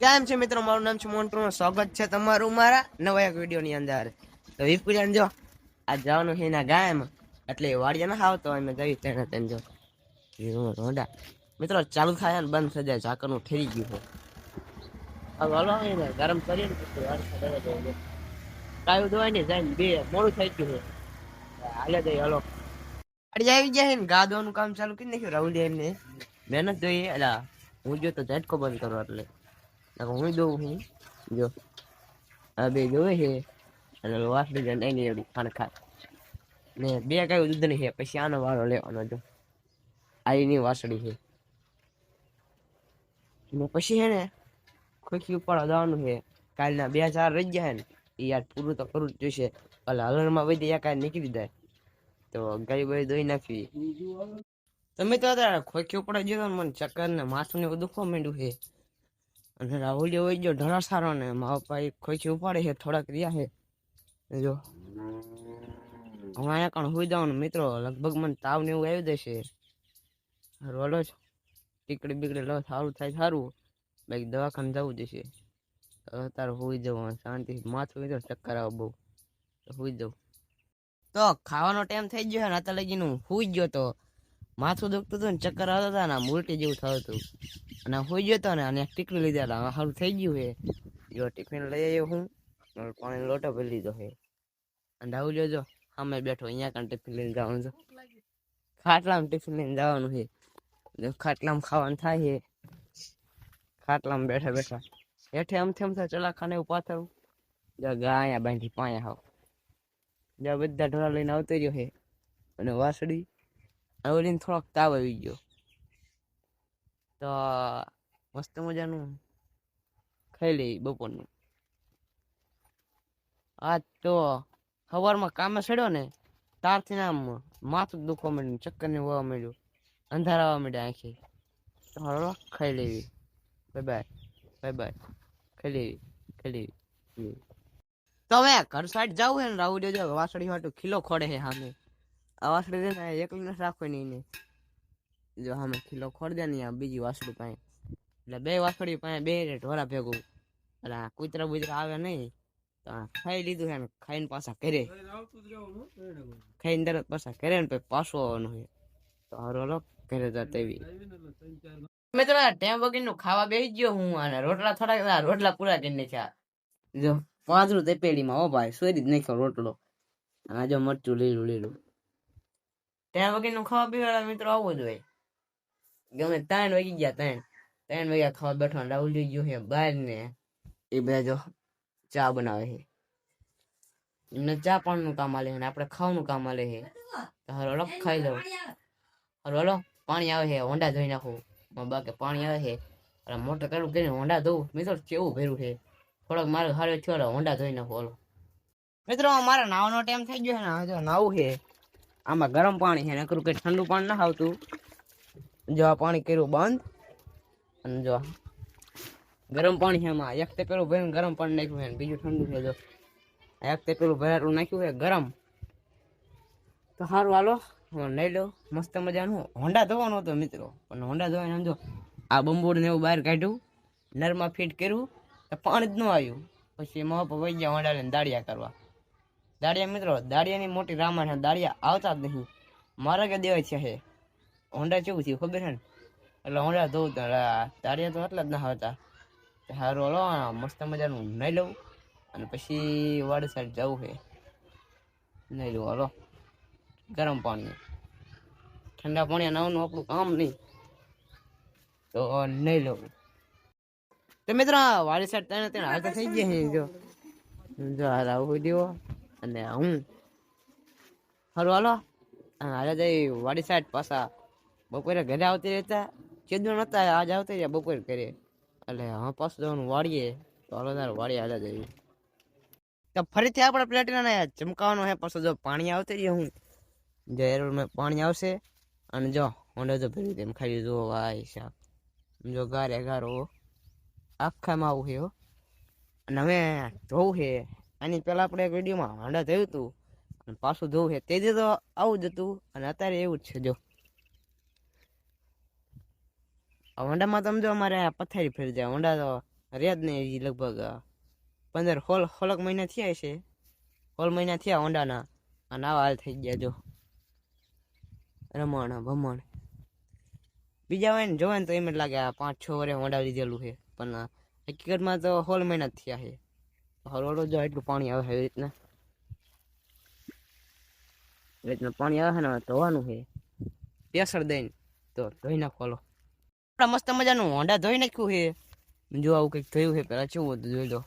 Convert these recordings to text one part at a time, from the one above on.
કેમ છે મિત્રો? મારું નામ છે મોન્ટુ સ્વાગત છે તમારું મારા નવા એક વીડિયો ની અંદર. તો વિપુજાન જો, આ જવાનું છે એના ગાયમાં એટલે વાડિયા ના આવતો અમે જઈ તેને તેને જો. મિત્રો, ચાલુ થાય ને બંધ થઈ જાય ઝાકરનું ઠેરી ગયું છે. હવે હલો ગરમ કરીને પછી વાર કાયું દોવાય ને જાય બે, મોડું થઈ ગયું છે. હાલે જઈ હલો. અડિયા આવી ગયા છે ને ગા દોવાનું કામ ચાલુ કરી નાખ્યું, રાહુલ એમને. મહેનત જોઈએ એટલે હું જો તો ઝટકો બંધ કરો એટલે. હું દઉં હું જો આ બે જોવે છે અને વાસળી જણ એની એવડી ખાણ ખાય ને બે કઈ દૂધ નહીં છે પછી આનો વાળો લેવાનો જો આ એની વાસળી છે ને પછી હે ને ખોખી ઉપાડવા જવાનું છે કાલના બે ચાર રહી ગયા છે ને એ યાર પૂરું તો કરવું જ જોઈશે એટલે હલણમાં વધી એક નીકળી જાય તો ગઈ બાય દોઈ નાખવી તમે તો ખોખી ઉપર ગયો મને ચક્કર ને માથું ને બધું દુખવા માંડ્યું છે અને રાહુલ હોય જો ઢળા સારો ને, મારા પપ્પા ખોઈથી ઉપાડે છે, થોડાક રહ્યા છે. જો. અહીંયા કણ હોઈ જવાનું મિત્રો, લગભગ મને તાવ ને એવું આવી જશે. રોલો જ. ટીકડી બીકડી લો, સારું થાય, સારું. બાકી દવાખાને જવું જશે. અત્યારે હોઈ જવું શાંતિ. માથું તો ચક્કર આવે બહુ. હોઈ જવું તો ખાવાનો ટાઈમ થઈ ગયો ને, અત્યારે લગીને. હોઈ ગયો તો. માથું દુખતું હતું ને ચક્કર આવતા હતા ને આમ ઉલટી જેવું થયું હતું. અને હોઈ ગયો હતો ને અને ટીકડી લીધા હતા. સારું થઈ ગયું હે. જો ટિફિન લઈ આવ્યો હું. પાણી લોટો ભરી લીધો હે. અને આવું જો સામે બેઠો અહીંયા કાંઈ ટિફિન લઈને જવાનું છે. ખાટલામાં ટિફિન લઈને જવાનું છે ખાટલામાં ખાવાનું થાય છે ખાટલામાં બેઠા બેઠા. હેઠે આમથી થેમ થાય ચલા ખાને એવું થયું જો ગાયા બાંધી પાયા હાવ. જો બધા ઢોરા લઈને આવતો રહ્યો છે અને વાસળી આવડીને થોડોક તાવ આવી ગયો. તો મસ્ત મજાનું ખાઈ લઈ બપોરનું. આ તો સવારમાં કામે ચડ્યો ને તારથી આમ માથું દુખવા માંડ્યું, ચક્કર ને હોવા માંડ્યું. અંધારા આવવા માંડ્યા આંખે. તો હળવા ખાઈ લેવી. બાય બાય બાય બાય ખાઈ લેવી. ખાઈ લેવી. તો હવે ઘર સાઈડ જવું હે ને, રાહુલ જો વાસળી વાટું ખીલો ખોડે હે સામે. આ વાસડી છે ને એકલી નથી રાખવાની એને. જો સામે ખીલો ખોડ દે ને બીજી વાસડી પાસે. એટલે બે વાસડી પાસે બે ઢોરા ભેગું. એટલે કૂતરા બુતરા આવે નહીં, તો ખાઈ લીધું છે ખાઈને પાછા કરે ખાઈને તરત પાછા કરે ને પછી પાછો આવવાનું છે. તો હારો હલો ઘરે જતા એવી મિત્રો ટેમ વગરનું ખાવા બેસી ગયો હું, અને રોટલા થોડાક, આ રોટલા પૂરા કરી નાખ્યા. જો પાંદરું તેપેડીમાં હો ભાઈ સોરી જ નાખ્યો રોટલો. આ જો મરચું લીલું લીલું. ટેમ વગરનું ખાવા પીવાળા મિત્રો આવું જ હોય. ગમે ત્રણ વાગી ગયા, ત્રણ. ત્રણ વાગ્યા ખાવા બેઠો રાહુલ ગયો છે બહાર ને એ બધા જો ચા બનાવે છે. એમને ચા પાણીનું કામ આલે છે આપણે ખાવાનું કામ આલે છે. હાલો ખાઈ લઉં. હાલો, હલો, પાણી આવે છે, હોંડા ધોઈ નાખું. બાકે પાણી આવે છે. અને મોટર કરું કરીને હોંડા ધોવું મિત્રો, કેવું ભેરું છે? થોડોક મારે હારે થયો હોંડા ધોઈ નાખું, હલો. મિત્રો, મારે નાવાનો ટાઈમ થઈ ગયો છે ને હવે નાવું છે. આમાં ગરમ પાણી છે નકરું કે ઠંડુ પાણી ના આવતું. જો આ પાણી કર્યું બંધ, અને જો ગરમ પાણી છે એમાં એક તે પેલું ભરીને ગરમ પાણી નાખ્યું છે બીજું ઠંડુ છે જો. એક તે પેલું ભરેલું નાખ્યું છે ગરમ. તો સારું હાલો. લઈ લો. મસ્ત મજાનું. હોંડા ધોવાનું હતું મિત્રો. પણ હોંડા ધોવાને સમજો આ બંબોડ ને એવું બહાર કાઢ્યું. નરમાં ફિટ કર્યું. તો પાણી જ ન આવ્યું. પછી એમાં વહી ગયા હોન્ડાને દાળિયા કરવા. દાળિયા મિત્રો દાળિયાની મોટી રામાયણ છે દાળિયા આવતા જ નહીં. મારા કે દેવાય છે હે? હોંડા કેવું થયું ખબર છે ને? એટલે હોંડા ધોવું તો દાળિયા તો એટલા જ ના આવતા સારું હલો મસ્ત મજાનું નહીં લઉં. અને પછી વાડ સાઈડ જવું છે નહીં લઉં, હલો. ગરમ પાણી. ઠંડા પાણી નાવાનું આપણું કામ નહીં. તો નહીં લઉં. તો મિત્ર વાડી સાઈડ ત્રણ ત્રણ હાલતા થઈ ગયા જો. જો, હાલ આવું દેવો. અને હું હારું હાલો હાલે જઈ વાડી સાઈડ પાછા બપોરે ઘરે આવતી રહેતા ચેદું નતા, આજ આવતી રહ્યા બપોરે ઘરે. એટલે હા પાછું જવાનું વાળીએ તો હાલો તારે વાળી હાલે જઈએ. તો ફરીથી આપણે પ્લેટિના ચમકાવાનું છે પાછું જો પાણી આવતી રહ્યું હું. જો એરોમાં પાણી આવશે. અને જો હોંડે તો ભર્યું તેમ ખાલી જુઓ ભાઈ સાહેબ. જો ગારે ગારો આખામાં આવું છે હો. અને હવે જોવું છે આની પહેલાં આપણે એક વિડીયોમાં હાંડા થયું હતું. અને પાછું ધોવું છે. તે તો આવું જ હતું અને અત્યારે એવું જ છે, જો. આ હોંડામાં તમે જો અમારે પથારી ફેરી જાય હોંડા તો રહ્યા જ નહીં લગભગ પંદર હોલ, હોલક મહિના થયા છે હોલ મહિના થયા ઓંડાના અને આવા હાલ થઈ ગયા, જો. રમણ ભમણ બીજા હોય ને જોવે ને તો એમ જ લાગે પાંચ છ વરે હોન્ડા લીધેલું છે. પણ હકીકતમાં તો હોલ મહિના થયા છે. હરોડો જો એટલું પાણી આવે એવી રીતના. એવી રીતના પાણી આવે ને ધોવાનું છે. પેસર દઈને તો ધોઈ નાખો આપણા મસ્ત મજાનું હોંડા ધોઈ નાખ્યું છે. જો આવું કંઈક થયું છે, પેલા કેવું હતું જોઈ લો.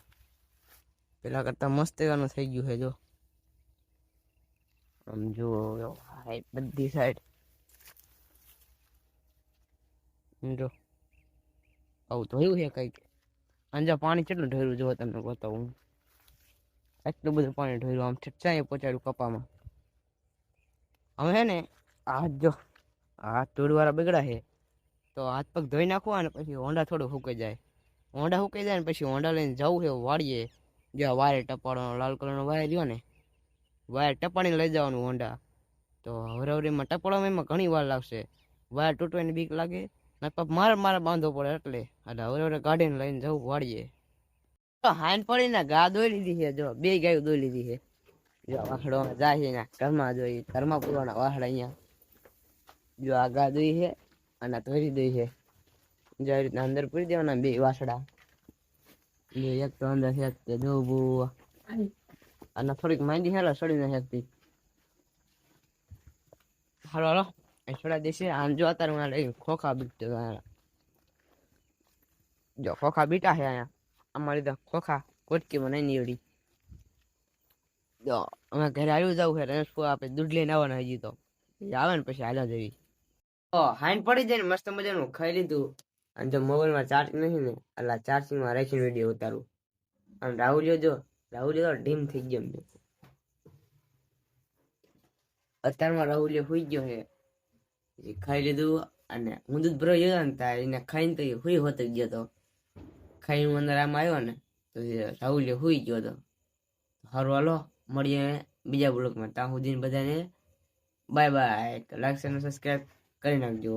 પેલા કરતા મસ્ત એવાનું થઈ ગયું છે, જો. આમ જુઓ બધી સાઈડ જો. આવું ધોયું છે કંઈક. અંજા પાણી કેટલું ઢોર્યું જો તમને બતાવું. એટલું બધું પાણી ઢોયું આમ ચાય પહોંચાડ્યું કપામાં. હવે હે ને હાથ જો હાથ ટૂરવાળા બગડા છે, તો હાથ પગ ધોઈ નાખવા અને પછી હોંડા થોડું હુકાઈ જાય. હોંડા સુકાઈ જાય ને પછી હોંડા લઈને જવું છે, વાળીએ. આ વાયર ટપાડવાનો, લાલ કલરનો વાયર રહ્યો ને, વાયર ટપાડીને લઈ જવાનું હોંડા. તો હવરાવરીમાં ટપાડવામાં એમાં ઘણી વાર લાગશે. વાયર તૂટવાની બીક લાગે, ને મારે મારે બાંધવો પડે એટલે. એટલે હવરે ગાડીને લઈને જવું, વાળીએ. તો પડી પડીને ગા દોઈ લીધી જો, બે ગાયો દોઈ લીધી છે. જો, વાહડો જાય છે ને ઘરમાં જોઈ ઘરમાં અહીંયા. જો, આ ગા દોઈ છે અને ધોરી દઈ છે. જો રીતના અંદર પૂરી દેવાના બે વાસડા. જો, એક તો અંદર છે તે જોવું અને થોડીક માંદી હેલા, સડી ના શકતી હાલો હાલો. છોડા દેશે આમ જો, અત્યારે હું ખોખા બીટતો જો, ખોખા બીટા છે અહીંયા. અમારી તો ખોખા કોટકી બનાવી નીવડી જો, અમે ઘરે આવ્યું જવું છે, રમેશ આપણે દૂધ લઈને આવવાના હજી તો. આવે ને પછી હાલ્યા જવી હાઈન પડી જાય ને, મસ્ત મજાનું, ખાઈ લીધું. અને જો મોબાઈલમાં ચાર્જ નથી ને, એટલે ચાર્જિંગમાં રાખીને વીડિયો ઉતારું. અને રાહુલ જો રાહુલ તો ડીમ થઈ ગયો એમને અત્યારમાં રાહુલ હોઈ ગયો છે. ખાઈ લીધું અને હું દૂધ ભરો ગયો ને ત્યાં એને ખાઈને તો એ હોતો ગયો તો. ખાઈને હું અંદર આમ આવ્યો ને, તો રાહુલ હુઈ ગયો તો. સારું હાલો, મળીએ બીજા બ્લોકમાં ત્યાં સુધી બધાને બાય બાય તો લાઈક, શેર સબસ્ક્રાઈબ કરી નાખજો.